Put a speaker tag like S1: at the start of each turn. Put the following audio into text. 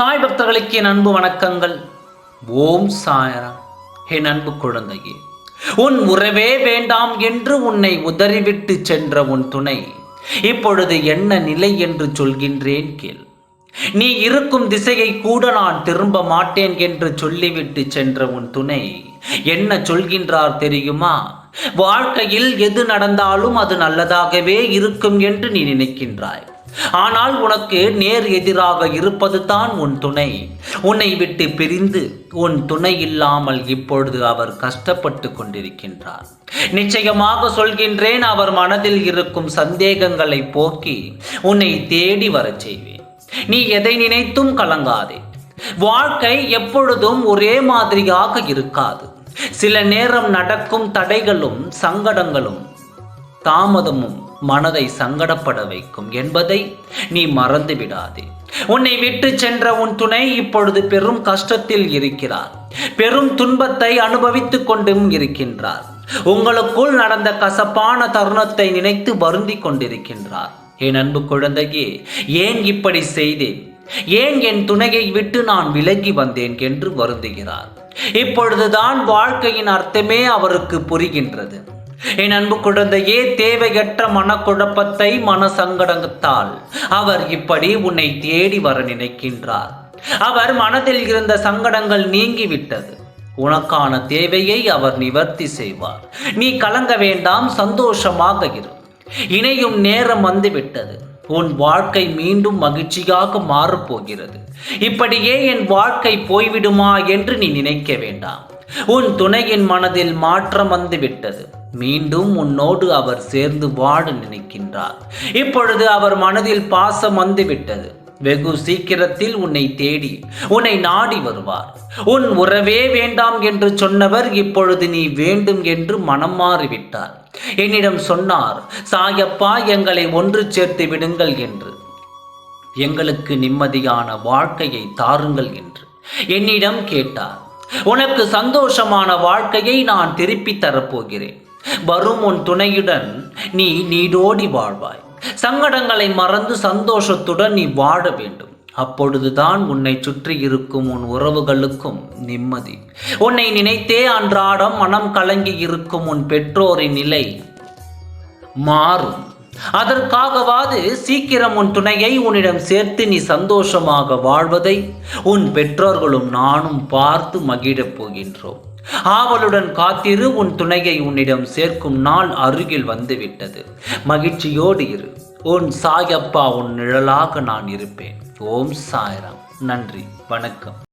S1: பக்தர்களுக்கு என் அன்பு வணக்கங்கள். ஓம் சாயராம். என் அன்பு குழந்தையே உன் உறவே வேண்டாம் என்று உன்னை உதறிவிட்டு சென்ற உன் துணை. இப்பொழுது என்ன நிலை என்று சொல்கின்றேன் கேள். நீ இருக்கும் திசையை கூட நான் திரும்ப மாட்டேன் என்று சொல்லிவிட்டு சென்ற உன் துணை. என்ன சொல்கின்றார் தெரியுமா? வாழ்க்கையில் எது நடந்தாலும் அது நல்லதாகவே இருக்கும் என்று நீ நினைக்கின்றாய். ஆனால் உனக்கு நேர் எதிராக இருப்பது தான் உன் துணை. உன்னை விட்டு பிரிந்து உன் துணை இல்லாமல் இப்பொழுது அவர் கஷ்டப்பட்டு கொண்டிருக்கின்றார். நிச்சயமாக சொல்கின்றேன் அவர் மனதில் இருக்கும் சந்தேகங்களை போக்கி உன்னை தேடி வரச் செய்வேன். நீ எதை நினைத்தும் கலங்காதே. வாழ்க்கை எப்பொழுதும் ஒரே மாதிரியாக இருக்காது. சில நேரம் நடக்கும் தடைகளும் சங்கடங்களும் தாமதமும் மனதை சங்கடப்பட வைக்கும் என்பதை நீ மறந்து விடாதே உன்னை விட்டு சென்ற உன் துணை இப்பொழுது பெரும் கஷ்டத்தில் இருக்கிறார். பெரும் துன்பத்தை அனுபவித்துக் கொண்டும் இருக்கின்றார். உங்களுக்குள் நடந்த கசப்பான தருணத்தை நினைத்து வருந்தி கொண்டிருக்கின்றார். என் அன்பு குழந்தையே ஏன் இப்படி செய்தேன்? ஏன் என் துணையை விட்டு நான் விலகி வந்தேன் என்று வருந்துகிறார். இப்பொழுதுதான் வாழ்க்கையின் அர்த்தமே அவருக்கு புரிகின்றது. என் அன்பு குழந்தையே தேவையற்ற மனக்குழப்பத்தை மன சங்கடத்தால் அவர் இப்படி உன்னை தேடி வர நினைக்கின்றார். அவர் மனதில் இருந்த சங்கடங்கள் நீங்கிவிட்டது. உனக்கான தேவையை அவர் நிவர்த்தி செய்வார். நீ கலங்க வேண்டாம் சந்தோஷமாக இரு. இணையும் நேரம் வந்துவிட்டது. உன் வாழ்க்கை மீண்டும் மகிழ்ச்சியாக மாறப்போகிறது. இப்படியே என் வாழ்க்கை போய்விடுமா என்று நீ நினைக்க வேண்டாம். உன் துணையின் மனதில் மாற்றம் வந்துவிட்டது. மீண்டும் உன்னோடு அவர் சேர்ந்து வாழ நினைக்கின்றார். இப்பொழுது அவர் மனதில் பாசம் வந்துவிட்டது. வெகு சீக்கிரத்தில் உன்னை தேடி உன்னை நாடி வருவார். உன் உறவே வேண்டாம் என்று சொன்னவர் இப்பொழுது நீ வேண்டும் என்று மனம் மாறிவிட்டார். என்னிடம் சொன்னார் சாயப்பா எங்களை ஒன்று சேர்த்து விடுங்கள் என்று. எங்களுக்கு நிம்மதியான வாழ்க்கையை தாருங்கள் என்று. என்னிடம் கேட்டார் உனக்கு சந்தோஷமான வாழ்க்கையை நான் திருப்பி தரப்போகிறேன். வரும் உன் துணையுடன் நீ நீடோடி வாழ்வாய். சங்கடங்களை மறந்து சந்தோஷத்துடன் நீ வாழ வேண்டும். அப்பொழுதுதான் உன்னை சுற்றி இருக்கும் உன் உறவுகளுக்கும் நிம்மதி. உன்னை நினைத்தே அன்றாடம் மனம் கலங்கி இருக்கும் உன் பெற்றோரின் நிலை மாறும். அதற்காகவாது சீக்கிரம் உன் துணையை உன்னிடம் சேர்த்து நீ சந்தோஷமாக வாழ்வதை உன் பெற்றோர்களும் நானும் பார்த்து மகிழப் போகின்றோம். ஆவலுடன் காத்திரு உன் துணையை உன்னிடம் சேர்க்கும் நாள் அருகில் வந்துவிட்டது. மகிழ்ச்சியோடு இரு. உன் சாயப்பா உன் நிழலாக நான் இருப்பேன். ஓம் சாய்ராம். நன்றி. வணக்கம்.